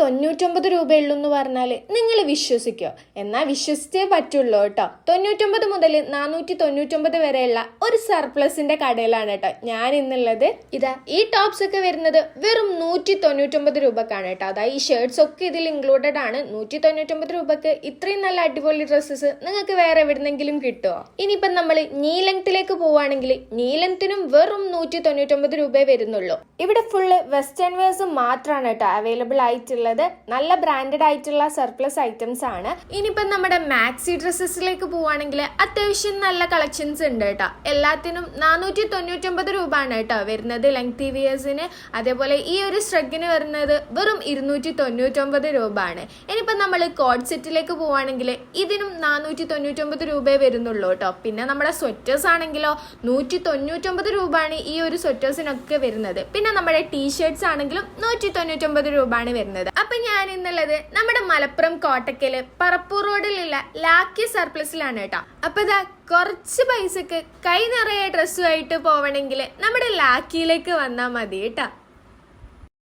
തൊണ്ണൂറ്റൊമ്പത് രൂപയുള്ളൂ എന്ന് പറഞ്ഞാൽ നിങ്ങൾ വിശ്വസിക്കോ. എന്നാൽ വിശ്വസിച്ചേ പറ്റുള്ളൂ കേട്ടോ. തൊണ്ണൂറ്റൊമ്പത് മുതൽ നാനൂറ്റി തൊണ്ണൂറ്റൊമ്പത് വരെയുള്ള ഒരു സർപ്ലസിന്റെ കടയിലാണ് കേട്ടോ ഞാൻ ഇന്നുള്ളത് ഇതാ ഈ ടോപ്സ് ഒക്കെ വരുന്നത് വെറും നൂറ്റി തൊണ്ണൂറ്റൊമ്പത് രൂപക്കാണ് കേട്ടോ. അതായത് ഈ ഷർട്ട്സ് ഒക്കെ ഇതിൽ ഇൻക്ലൂഡഡ് ആണ്. നൂറ്റി തൊണ്ണൂറ്റൊമ്പത് രൂപക്ക് ഇത്രയും നല്ല അടിപൊളി ഡ്രസ്സസ് നിങ്ങൾക്ക് വേറെ എവിടുന്നെങ്കിലും കിട്ടുമോ ഇനിയിപ്പം നമ്മൾ നീ ലെങ്ത്തിലേക്ക് പോവുകയാണെങ്കിൽ നീ വെറും നൂറ്റി തൊണ്ണൂറ്റൊമ്പത് രൂപയെ വരുന്നുള്ളൂ. ഇവിടെ ഫുള്ള് വെസ്റ്റേൺ വെയർസ് മാത്രമാണ് കേട്ടോ അവൈലബിൾ ആയിട്ടുള്ളത്. നല്ല ബ്രാൻഡഡ് ആയിട്ടുള്ള സർപ്ലസ് ഐറ്റംസ് ആണ്. ഇനിയിപ്പം നമ്മുടെ മാക്സി ഡ്രസ്സസിലേക്ക് പോവുകയാണെങ്കിൽ അത്യാവശ്യം നല്ല കളക്ഷൻസ് ഉണ്ട് കേട്ടോ. എല്ലാത്തിനും നാനൂറ്റി തൊണ്ണൂറ്റൊമ്പത് രൂപ ആണ് കേട്ടോ വരുന്നത് ലെങ്ത് വിയേഴ്സിന് അതേപോലെ ഈ ഒരു സ്ട്രഗിന് വരുന്നത് വെറും ഇരുന്നൂറ്റി തൊണ്ണൂറ്റൊമ്പത് രൂപ ആണ് ഇനിയിപ്പം നമ്മൾ കോഡ് സെറ്റിലേക്ക് പോവുകയാണെങ്കിൽ ഇതിനും നാനൂറ്റി തൊണ്ണൂറ്റൊമ്പത് രൂപയെ വരുന്നുള്ളൂ കേട്ടോ. പിന്നെ നമ്മുടെ സ്വെറ്റേഴ്സ് ആണെങ്കിലോ നൂറ്റി തൊണ്ണൂറ്റൊമ്പത് രൂപയാണ് ഈ ഒരു സ്വെറ്റേഴ്സിനൊക്കെ വരുന്നത്. പിന്നെ നമ്മുടെ ടീഷർട്സ് ആണെങ്കിലും നൂറ്റി തൊണ്ണൂറ്റൊമ്പത് രൂപയാണ് വരുന്നത്. ഇന്നുള്ളത് നമ്മുടെ മലപ്പുറം കോട്ടക്കൽ പറപ്പൂർ റോഡിലുള്ള ലാക്കി സർപ്ലസിലാണ് കേട്ടോ. അപ്പൊ ഇതാ കുറച്ച് പൈസക്ക് കൈ നിറയെ ഡ്രസ്സുമായിട്ട് പോവണമെങ്കിൽ നമ്മുടെ ലാക്കിയിലേക്ക് വന്നാൽ മതി കേട്ടോ.